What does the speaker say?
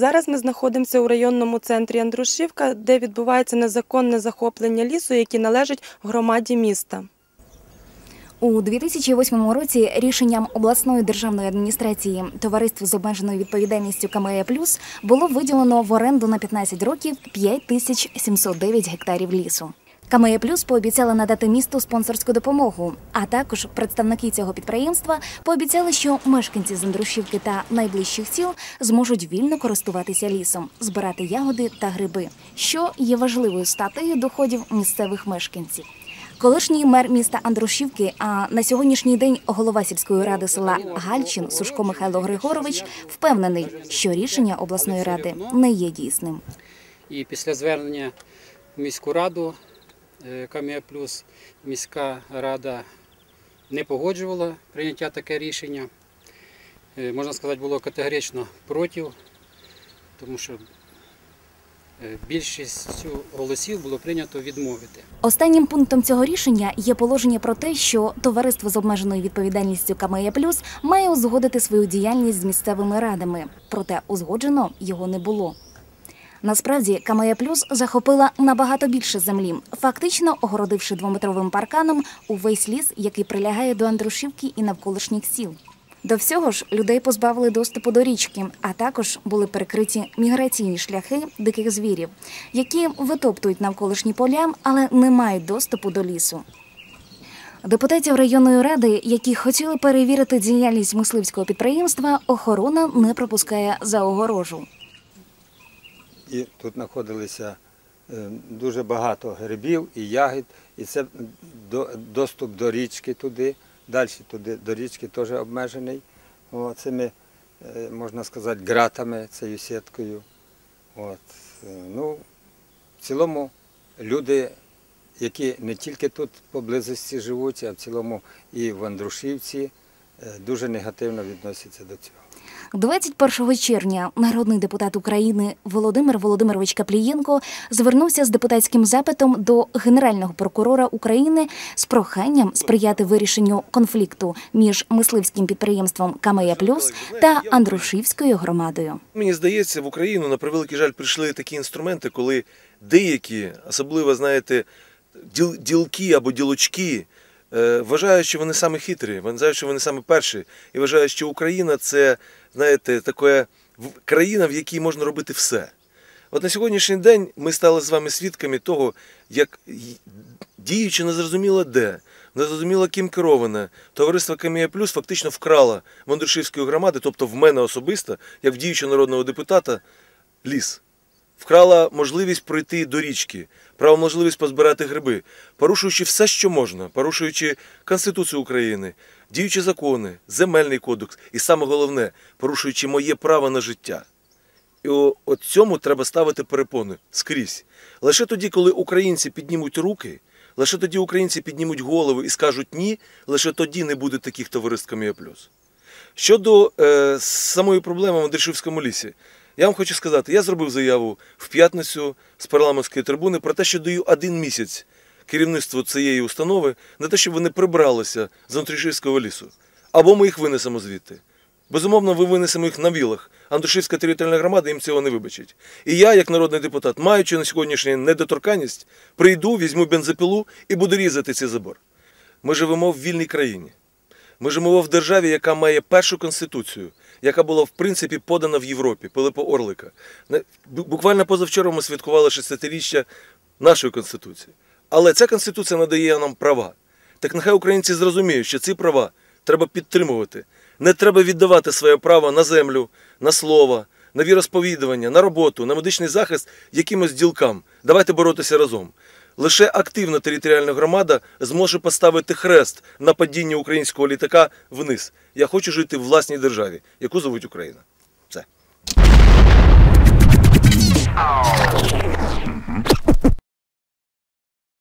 Зараз ми знаходимося у районному центрі Андрушівка, де відбувається незаконне захоплення лісу, які належить громаді міста. У 2008 році рішенням обласної державної адміністрації товариству з обмеженою відповідальністю КМЕ Плюс було виділено в оренду на 15 років 5709 гектарів лісу. КМЕ Плюс пообіцяла надати місту спонсорську допомогу. А також представники цього підприємства пообіцяли, що мешканці з Андрушівки та найближчих сіл зможуть вільно користуватися лісом, збирати ягоди та гриби, що є важливою статтею доходів місцевих мешканців. Колишній мер міста Андрушівки, а на сьогоднішній день голова сільської ради села Гальчин Сушко Михайло Григорович впевнений, що рішення обласної ради не є дійсним. І після звернення в міську раду е, КМЕ Плюс міська рада не погоджувала прийняття таке рішення. Е, Можна сказати, було категорично проти, тому що е, більшістю голосів було прийнято відмовити. Останнім пунктом цього рішення є положення про те, що товариство з обмеженою відповідальністю КМЕ Плюс має узгодити свою діяльність з місцевими радами, проте узгоджено його не було. Насправді КМЕ Плюс захопила набагато більше землі, фактично огородивши двометровим парканом увесь ліс, який прилягає до Андрушівки і навколишніх сіл. До всього ж людей позбавили доступу до річки, а також були перекриті міграційні шляхи диких звірів, які витоптують навколишні поля, але не мають доступу до лісу. Депутатів районної ради, які хотіли перевірити діяльність мисливського підприємства, охорона не пропускає за огорожу. І тут знаходилися е, дуже багато грибів і ягід, і це доступ до річки туди, далі туди до річки теж обмежений. Цими, е, можна сказати, ґратами, цією сіткою. От. е, Ну, в цілому люди, які не тільки тут поблизості живуть, а в цілому і в Андрушівці, дуже негативно відносяться до цього. 21 червня народний депутат України Володимир Володимирович Каплієнко звернувся з депутатським запитом до Генерального прокурора України з проханням сприяти вирішенню конфлікту між мисливським підприємством Камея Плюс та Андрушівською громадою. Мені здається, в Україну на превеликий жаль прийшли такі інструменти, коли деякі, особливо, знаєте, діл, ділки або ділочки, вважають, що вони саме хитрі, вважають, що вони саме перші, і вважають, що Україна це, знаєте, таке країна, в якій можна робити все. От на сьогоднішній день ми стали з вами свідками того, як діючи незрозуміло де, незрозуміло ким кероване, товариство Камія Плюс фактично вкрало в громади, тобто в мене особисто, як в діючого народного депутата, ліс. Вкрала можливість пройти до річки, право можливість позбирати гриби, порушуючи все, що можна, порушуючи Конституцію України, діючі закони, земельний кодекс і саме головне, порушуючи моє право на життя. І от цьому треба ставити перепони скрізь. Лише тоді, коли українці піднімуть руки, лише тоді українці піднімуть голови і скажуть ні, лише тоді не буде таких товариств Камія Плюс. Щодо е, самої проблеми в Андрішівському лісі, я вам хочу сказати, я зробив заяву в п'ятницю з парламентської трибуни про те, що даю один місяць керівництву цієї установи на те, щоб вони прибралися з Андрішівського лісу. Або ми їх винесемо звідти. Безумовно, ви винесемо їх на вілах. Андрушівська територіальна громада їм цього не вибачить. І я, як народний депутат, маючи на сьогоднішній недоторканність, прийду, візьму бензопилу і буду різати цей забор. Ми живемо в вільній країні. Ми живемо в державі, яка має першу конституцію, яка була в принципі подана в Європі, Пилипа Орлика. Буквально позавчора ми святкували 60-річчя нашої конституції. Але ця конституція надає нам права. Так нехай українці зрозуміють, що ці права треба підтримувати. Не треба віддавати своє право на землю, на слово, на віросповідування, на роботу, на медичний захист якимось ділкам. Давайте боротися разом. Лише активна територіальна громада зможе поставити хрест на падіння українського літака вниз. Я хочу жити в власній державі, яку зовуть Україна. Все.